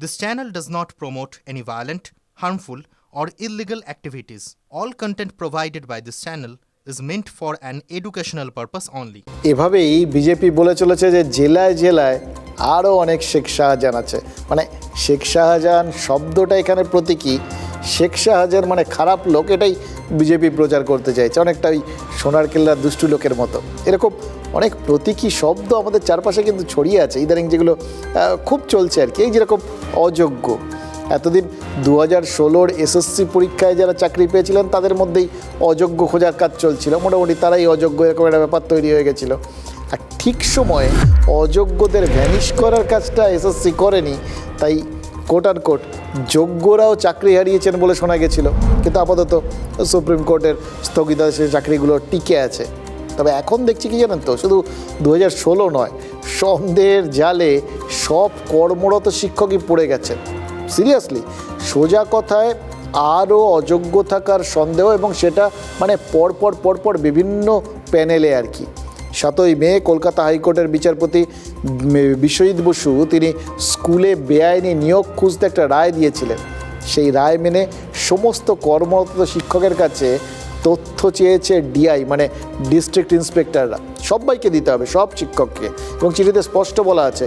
This channel does not promote any violent, harmful, or illegal activities. All content provided by this channel is meant for an educational purpose only. এভাবেই BJP বলে চলেছে যে জেলায় জেলায় আরও অনেক শেখ শাহজাহান আছে মানে শেখ শাহজাহান শব্দটা এখানে প্রতীকী শেখ শাহজাহান মানে খারাপ লোক এটাই বিজেপি প্রচার করতে চাইছে। অনেকটা ওই সোনার কেল্লার দুষ্টু লোকের মতো। এরকম অনেক প্রতীকী শব্দ আমাদের চারপাশে কিন্তু ছড়িয়ে আছে। ইদানিং যেগুলো খুব চলছে আর কি। এই যেরকম অযোগ্য। এতদিন দু হাজার ষোলোর এসএসসি পরীক্ষায় যারা চাকরি পেয়েছিলেন, তাদের মধ্যেই অযোগ্য খোঁজার কাজ চলছিল। মোটামুটি তারাই অযোগ্য, এরকম একটা ব্যাপার তৈরি হয়ে গেছিল। আর ঠিক সময়ে অযোগ্যদের ভ্যানিশ করার কাজটা এসএসসি করেনি। তাই কোট আর কোট যোগ্যরাও চাকরি হারিয়েছেন বলে শোনা গেছিল। কিন্তু আপাতত সুপ্রিম কোর্টের স্থগিতাদেশের চাকরিগুলো টিকে আছে। তবে এখন দেখছি কি জানেন তো, শুধু দু হাজার ষোলো নয়, সন্দেহের জালে সব কর্মরত শিক্ষকই পড়ে গেছেন। সিরিয়াসলি, সোজা কথায় আরও অযোগ্য থাকার সন্দেহ এবং সেটা মানে পরপর পরপর বিভিন্ন প্যানেলে আর কি। সাতই মে কলকাতা হাইকোর্টের বিচারপতি বিশ্বজিৎ বসু তিনি স্কুলে বেআইনি নিয়োগ খুঁজতে একটা রায় দিয়েছিলেন। সেই রায় মেনে সমস্ত কর্মরত শিক্ষকের কাছে তথ্য চেয়েছে ডিআই মানে ডিস্ট্রিক্ট ইন্সপেক্টররা। সবাইকে দিতে হবে, সব শিক্ষককে। এবং চিঠিতে স্পষ্ট বলা আছে,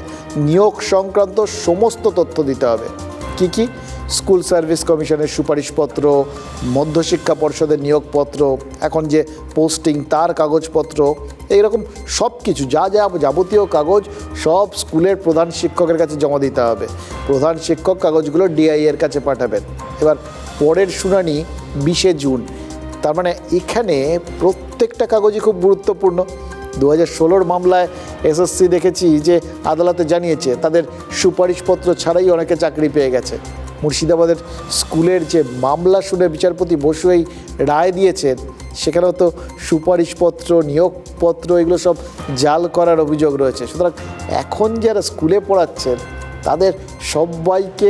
নিয়োগ সংক্রান্ত সমস্ত তথ্য দিতে হবে। কি কি? স্কুল সার্ভিস কমিশনের সুপারিশপত্র, মধ্যশিক্ষা পর্ষদের নিয়োগপত্র, এখন যে পোস্টিং তার কাগজপত্র, এইরকম সব কিছু যা যা যাবতীয় কাগজ সব স্কুলের প্রধান শিক্ষকের কাছে জমা দিতে হবে। প্রধান শিক্ষক কাগজগুলো ডিআই এর কাছে পাঠাবেন। এবার পরের শুনানি বিশে জুন। তার মানে এখানে প্রত্যেকটা কাগজই খুব গুরুত্বপূর্ণ। দু হাজার ষোলোর মামলায় এসএসসি দেখেছি যে আদালতে জানিয়েছে, তাদের সুপারিশপত্র ছাড়াই অনেকে চাকরি পেয়ে গেছে। মুর্শিদাবাদের স্কুলের যে মামলা শুনে বিচারপতি বসু এই রায় দিয়েছেন, সেখানেও তো সুপারিশপত্র, নিয়োগপত্র এগুলো সব জাল করার অভিযোগ রয়েছে। সুতরাং এখন যারা স্কুলে পড়াচ্ছেন, তাদের সবাইকে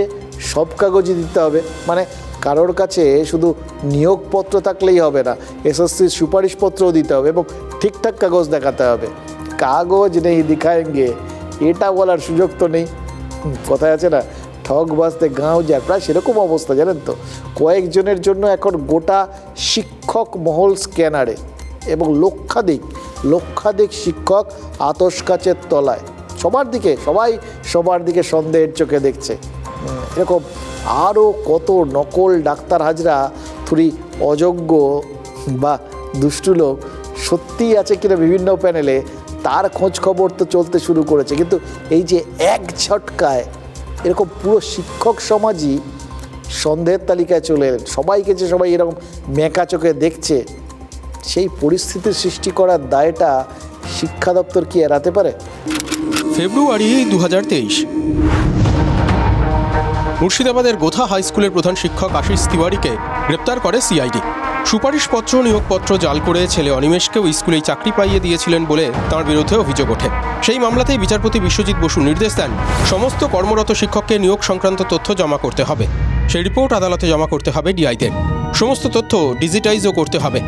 সব কাগজই দিতে হবে। মানে কারোর কাছে শুধু নিয়োগপত্র থাকলেই হবে না, এসএসসির সুপারিশপত্রও দিতে হবে এবং ঠিকঠাক কাগজ দেখাতে হবে। কাগজ নেই দিখায়েঙ্গে এটা বলার সুযোগ তো নেই। কথায় আছে না ঠক বাজতে গাঁও যায়, প্রায় সেরকম অবস্থা, জানেন তো? কয়েকজনের জন্য এখন গোটা শিক্ষক মহল স্ক্যানারে এবং লক্ষাধিক লক্ষাধিক শিক্ষক আতস কাচের তলায়। সবার দিকে, সবাই সবার দিকে সন্দেহের চোখে দেখছে। এরকম আরও কত নকল ডাক্তার হাজরা, থুরি অযোগ্য বা দুষ্টু লোক সত্যিই আছে কিনা বিভিন্ন প্যানেলে, তার খোঁজ খবর তো চলতে শুরু করেছে। কিন্তু এই যে এক ঝটকায় এরকম পুরো শিক্ষক সমাজই সন্দেহের তালিকায় চলে এলেন। সবাইকে যে সবাই এরকম মেকা চোখে দেখছে, সেই পরিস্থিতির সৃষ্টি করার দায়টা শিক্ষা দপ্তর কি এড়াতে পারে? ফেব্রুয়ারি দু হাজার তেইশ। মুর্শিদাবাদের গোথা হাই স্কুলের প্রধান শিক্ষক আশিস তিওয়ারিকে গ্রেপ্তার করে সিআইডি। সুপারিশপত্র, নিয়োগপত্র জাল করে ছেলে অনিমেষকেও স্কুলেই চাকরি পাইয়ে দিয়েছিলেন বলে তার বিরুদ্ধে অভিযোগ ওঠে। সেই মামলাতেই বিচারপতি বিশ্বজিৎ বসু নির্দেশ দেন, সমস্ত কর্মরত শিক্ষককে নিয়োগ সংক্রান্ত তথ্য জমা করতে হবে। সেই রিপোর্ট আদালতে জমা করতে হবে ডিআইদের। সমস্ত তথ্য ডিজিটাইজও করতে হবে।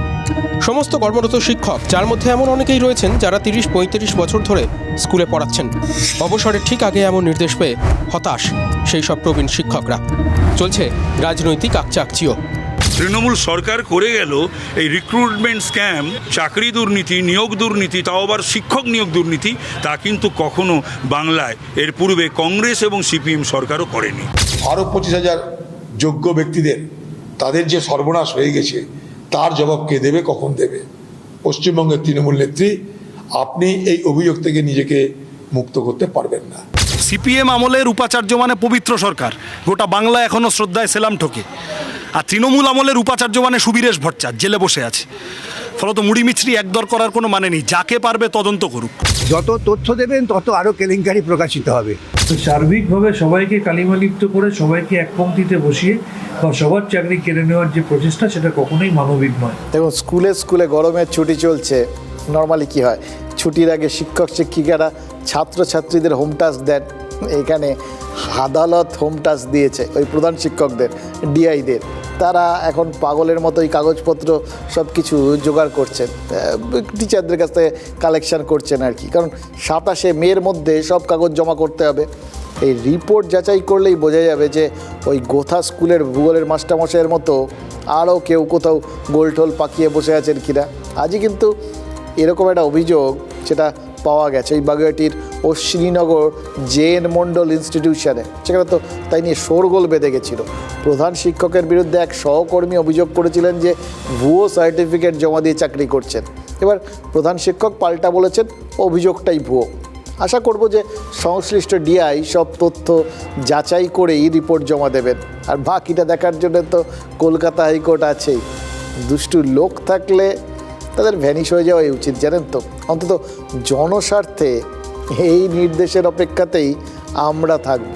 সমস্ত কর্মরত শিক্ষক, যার মধ্যে এমন অনেকেই রয়েছেন যারা তিরিশ, পঁয়ত্রিশ বছর ধরে স্কুলে পড়াচ্ছেন। অবসরের ঠিক আগে এমন নির্দেশ পেয়ে হতাশ সেই সব প্রবীণ শিক্ষকরা। চলছে রাজনৈতিক আকচাকচিও। তৃণমূল সরকার করে গেল এই রিক্রুটমেন্ট স্ক্যাম চাকরি দুর্নীতি নিয়োগ দুর্নীতি তাও আবার শিক্ষক নিয়োগ দুর্নীতি তা কিন্তু কখনো বাংলায়। এর পূর্বে কংগ্রেস এবং সিপিএম সরকারও করেনি। আরও পঁচিশ হাজার যোগ্য ব্যক্তিদের তাদের যে সর্বনাশ হয়ে গেছে তার জবাব কে দেবে কখন দেবে? পশ্চিমবঙ্গের তৃণমূল নেত্রী আপনি এই অভিযোগ থেকে নিজেকে মুক্ত করতে পারবেন না। সিপিএম আমলের উপাচার্য মানে পবিত্র সরকার। গোটা বাংলা এখনও শ্রদ্ধায় সেলাম ঠোকে। আর তৃণমূল আমলের উপাচার্য মানে সুবীরেশ ভট্টাচার্য জেলে বসে আছে। ফলত মুড়ি মিছরি একদর করার কোনো মানে নেই যাকে পারবে তদন্ত করুক। যত তথ্য দেবেন তত আরও কেলেঙ্কারি প্রকাশিত হবে। তো সার্বিকভাবে সবাইকে কালিমালিপ্ত করে সবাইকে এক পংক্তিতে বসিয়ে বা সবার চাকরি কেড়ে নেওয়ার যে প্রচেষ্টা সেটা কখনোই মানবিক নয়। দেখুন স্কুলে স্কুলে গরমের ছুটি চলছে নর্মালি কি হয়? ছুটির আগে শিক্ষক শিক্ষিকারা ছাত্রছাত্রীদের হোম টাস্ক দেন। এখানে আদালত হোম টাস্ক দিয়েছে ওই প্রধান শিক্ষকদের ডিআইদের তারা এখন পাগলের মতো এই কাগজপত্র সব কিছু জোগাড় করছেন। টিচারদের কাছ থেকে কালেকশান করছেন আর কি। কারণ সাতাশে মেয়ের মধ্যে সব কাগজ জমা করতে হবে। এই রিপোর্ট যাচাই করলেই বোঝা যাবে যে ওই গোথা স্কুলের ভূগোলের মাস্টারমশাইয়ের মতো আরও কেউ কোথাও গোলটোল পাকিয়ে বসে আছেন কিনা। আজই কিন্তু এরকম একটা অভিযোগ সেটা পাওয়া গেছে। এই বাগুয়াটির অশ্বিনীনগর জেন মণ্ডল ইনস্টিটিউশনে সেখানে তো তাই নিয়ে শোরগোল বেঁধে গেছিল। প্রধান শিক্ষকের বিরুদ্ধে এক সহকর্মী অভিযোগ করেছিলেন যে, ভুয়ো সার্টিফিকেট জমা দিয়ে চাকরি করছেন। এবার প্রধান শিক্ষক পাল্টা বলেছেন, অভিযোগটাই ভুয়ো। আশা করব যে, সংশ্লিষ্ট ডিআই সব তথ্য যাচাই করেই রিপোর্ট জমা দেবেন। আর বাকিটা দেখার জন্য তো কলকাতা হাইকোর্ট আছেই। দুষ্টু লোক থাকলে তাদের ভ্যানিশ হয়ে যাওয়াই উচিত, জানেন তো? অন্তত জনস্বার্থে এই নির্দেশের অপেক্ষাতেই আমরা থাকব।